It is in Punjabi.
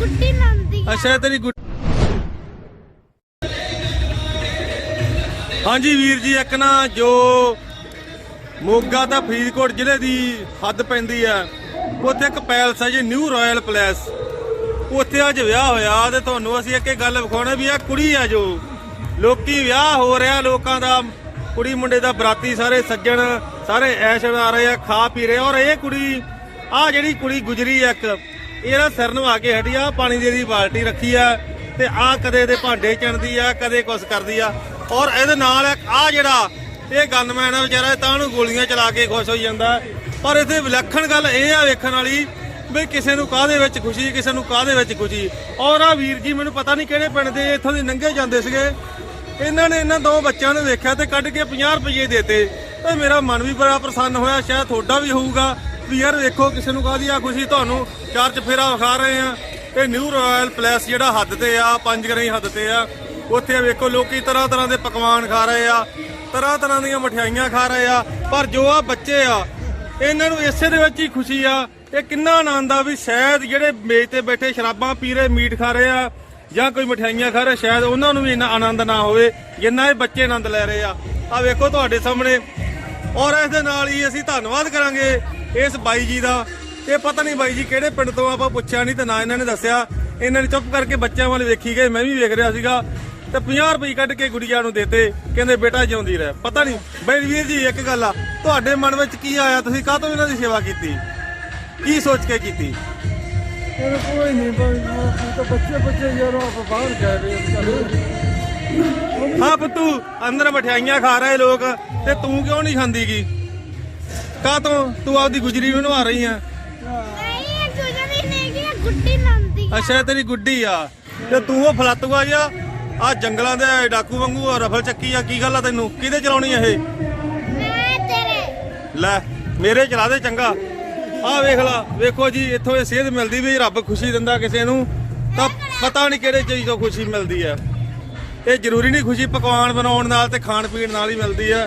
ਗੁੱਡੀ ਨੰਦੀ ਅੱਛਾ, ਤੇਰੀ ਗੁੱਡ ਹਾਂਜੀ ਵੀਰ ਜੀ, ਇੱਕ ਨਾ ਜੋ ਮੋਗਾ ਤਾਂ ਫਰੀਦਕੋਟ ਜ਼ਿਲ੍ਹੇ ਦੀ ਹੱਦ ਪੈਂਦੀ ਆ। ਉੱਥੇ ਇੱਕ ਪੈਲਸ ਹੈ ਜੀ, ਨਿਊ ਰਾਇਲ ਪੈਲਸ। ਉੱਥੇ ਅੱਜ ਵਿਆਹ ਹੋਇਆ ਤੇ ਤੁਹਾਨੂੰ ਅਸੀਂ ਇੱਕ ਇਹ ਗੱਲ ਵਿਖਾਉਣਾ ਵੀ ਆ ਕੁੜੀ ਆ ਜੋ। ਲੋਕੀ ਵਿਆਹ ਹੋ ਰਿਹਾ, ਲੋਕਾਂ ਦਾ ਕੁੜੀ ਮੁੰਡੇ ਦਾ ਬਰਾਤੀ ਸਾਰੇ ਸੱਜਣ, ਸਾਰੇ ਐਸ਼ ਆ ਰਹੇ ਆ, ਖਾ ਪੀ ਰਹੇ ਔਰ ਇਹ ਕੁੜੀ ਆ ਜਿਹੜੀ ਕੁੜੀ ਗੁਜਰੀ ਇੱਕ ਇੱਕ ਇਹਦਾ ਸਿਰ ਨਵਾ ਕੇ ਹਟੀ ਆ, ਪਾਣੀ ਦੀ ਇਹਦੀ ਬਾਲਟੀ ਰੱਖੀ ਆ ਤੇ ਆ ਕਦੇ ਦੇ ਭਾਂਡੇ ਚਣਦੀ ਆ, ਕਦੇ ਕੁਛ ਕਰਦੀ ਆ। ਔਰ ਇਹਦੇ ਨਾਲ ਆ ਜਿਹੜਾ ਇਹ ਗਨਮੈਨ ਆ ਵਿਚਾਰਾ, ਤਾਂ ਨੂੰ ਗੋਲੀਆਂ ਚਲਾ ਕੇ ਖੁਸ਼ ਹੋਈ ਜਾਂਦਾ। ਪਰ ਇੱਥੇ ਵਿਲੱਖਣ ਗੱਲ ਇਹ ਆ ਵੇਖਣ ਵਾਲੀ ਵੀ ਕਿਸੇ ਨੂੰ ਕਾਹਦੇ ਵਿੱਚ ਖੁਸ਼ੀ, ਕਿਸੇ ਨੂੰ ਕਾਹਦੇ ਵਿੱਚ ਖੁਸ਼ੀ। ਔਰ ਆ ਵੀਰ ਜੀ ਮੈਨੂੰ ਪਤਾ ਨਹੀਂ ਕਿਹੜੇ ਪਿੰਡ ਦੇ, ਇੱਥੋਂ ਦੇ ਲੰਘੇ ਜਾਂਦੇ ਸੀਗੇ। ਇਹਨਾਂ ਨੇ ਇਹਨਾਂ ਦੋ ਬੱਚਿਆਂ ਨੂੰ ਵੇਖਿਆ ਤੇ ਕੱਢ ਕੇ 50 ਰੁਪਏ ਦੇਤੇ। ਤੇ ਮੇਰਾ ਮਨ ਵੀ ਬੜਾ ਪ੍ਰਸੰਨ ਹੋਇਆ, ਸ਼ਾਇਦ ਤੁਹਾਡਾ ਵੀ ਹੋਊਗਾ। ਵੀ ਯਾਰ ਵੇਖੋ ਕਿਸੇ ਨੂੰ ਕਾਹਦੀ ਆ ਖੁਸ਼ੀ, ਤੁਹਾਨੂੰ ਚਾਰ ਚਫੇਰਾ ਵਿਖਾ ਰਹੇ ਆ। ਇਹ ਨਿਊ ਰਾਇਲ ਪਲੇਸ ਜਿਹੜਾ ਹੱਦ ਤੇ ਆ, ਪੰਜ ਗਰਾਈ ਹੱਦ ਤੇ ਆ, ਉੱਥੇ ਵੇਖੋ ਲੋਕੀ ਤਰ੍ਹਾਂ ਤਰ੍ਹਾਂ ਦੇ ਪਕਵਾਨ ਖਾ ਰਹੇ ਆ, ਤਰ੍ਹਾਂ ਤਰ੍ਹਾਂ ਦੀਆਂ ਮਠਿਆਈਆਂ ਖਾ ਰਹੇ ਆ, ਪਰ ਜੋ ਆ ਬੱਚੇ ਆ, ਇਹਨਾਂ ਨੂੰ ਇਸੇ ਦੇ ਵਿੱਚ ਹੀ ਖੁਸ਼ੀ ਆ। ਇਹ ਕਿੰਨਾ ਆਨੰਦ ਆ ਵੀ ਸ਼ਾਇਦ ਜਿਹੜੇ ਮੇਜ਼ ਤੇ ਬੈਠੇ ਸ਼ਰਾਬਾਂ ਪੀ ਰਹੇ, ਮੀਟ ਖਾ ਰਹੇ ਆ, ਜਾਂ ਕੋਈ ਮਠਿਆਈਆਂ ਖਾ ਰਹੇ, ਸ਼ਾਇਦ ਉਹਨਾਂ ਨੂੰ ਵੀ ਇੰਨਾ ਆਨੰਦ ਨਾ ਹੋਵੇ, ਜਿੰਨਾ ਇਹ ਬੱਚੇ ਆਨੰਦ ਲੈ ਰਹੇ ਆ। ਆ ਵੇਖੋ ਤੁਹਾਡੇ ਸਾਹਮਣੇ। ਔਰ ਇਸ ਦੇ ਨਾਲ ਹੀ ਅਸੀਂ ਧੰਨਵਾਦ ਕਰਾਂਗੇ ਇਸ ਬਾਈ ਜੀ ਦਾ। ਇਹ ਪਤਾ ਨਹੀਂ ਬਾਈ ਜੀ ਕਿਹੜੇ ਪਿੰਡ ਤੋਂ ਆਪਾਂ ਪੁੱਛਿਆ ਨਹੀਂ ਤੇ ਨਾ ਇਹਨਾਂ ਨੇ ਦੱਸਿਆ। ਇਹਨਾਂ ਨੇ ਚੁੱਪ ਕਰਕੇ ਬੱਚਿਆਂ ਵੱਲ ਵੇਖੀ ਗਏ ਮੈਂ ਵੀ ਵੇਖ ਰਿਹਾ ਸੀਗਾ। ਤੇ 50 ਰੁਪਏ ਕੱਢ ਕੇ ਗੁੜੀਆ ਨੂੰ ਦੇਤੇ ਕਹਿੰਦੇ ਬੇਟਾ ਜਿਉਂਦੀ ਰਹਿ। ਪਤਾ ਨਹੀਂ ਬਈ ਵੀਰ ਜੀ ਇੱਕ ਗੱਲ ਆ ਤੁਹਾਡੇ ਮਨ ਵਿੱਚ ਕੀ ਆਇਆ? ਤੁਸੀਂ ਕਾਹ ਤੋਂ ਇਹਨਾਂ ਦੀ ਸੇਵਾ ਕੀਤੀ? ਕੀ ਸੋਚ ਕੇ ਕੀਤੀ? ਇਹ ਕੋਈ ਨਹੀਂ ਬਈ ਉਹ ਤਾਂ ਬੱਚੇ ਬੱਚੇ ਯਾਰੋ ਆਪਾਂ ਬਾਹਰ ਗਏ ਵੇ ਹਾਂ ਪੁੱਤੂ ਅੰਦਰ ਮਠਿਆਈਆਂ ਖਾ ਰਹੇ ਲੋਕ ਤੇ ਤੂੰ ਕਿਉਂ ਨਹੀਂ ਖਾਂਦੀਗੀ? ਕਾਹ ਤੋਂ? ਤੂੰ ਆਪਦੀ ਗੁਜਰੀ ਨੂੰ ਨਵਾ ਰਹੀ ਆ। ਨਹੀਂ ਇਹ ਗੁੱਡੀ ਨਹੀਂ ਕਿ ਗੁੱਡੀ ਨੰਦੀ ਅੱਛਾ ਇਹ ਤੇਰੀ ਗੁੱਡੀ ਆ। ਤੇ ਤੂੰ ਉਹ ਫਲੱਤੂਆ ਜਿਹਾ ਆ ਜੰਗਲਾਂ ਦੇ ਡਾਕੂ ਵਾਂਗੂ ਆ ਰਫਲ ਚੱਕੀ ਆ ਕੀ ਗੱਲ ਆ ਤੈਨੂੰ? ਕਿਹਦੇ ਚਲਾਉਣੀ ਆ ਇਹ? ਮੈਂ ਤੇਰੇ। ਲੈ ਮੇਰੇ ਚਲਾ ਦੇ ਚੰਗਾ। ਆ ਵੇਖ ਲਾ ਵੇਖੋ ਜੀ ਇੱਥੋਂ ਇਹ ਸੇਧ ਮਿਲਦੀ ਵੀ ਰੱਬ ਖੁਸ਼ੀ ਦਿੰਦਾ ਕਿਸੇ ਨੂੰ ਤਾਂ ਪਤਾ ਨਹੀਂ ਕਿਹੜੇ ਚੀਜ਼ ਤੋਂ ਖੁਸ਼ੀ ਮਿਲਦੀ ਆ। ਇਹ ਜ਼ਰੂਰੀ ਨਹੀਂ ਖੁਸ਼ੀ ਪਕਵਾਨ ਬਣਾਉਣ ਨਾਲ ਤੇ ਖਾਣ ਪੀਣ ਨਾਲ ਹੀ ਮਿਲਦੀ ਆ।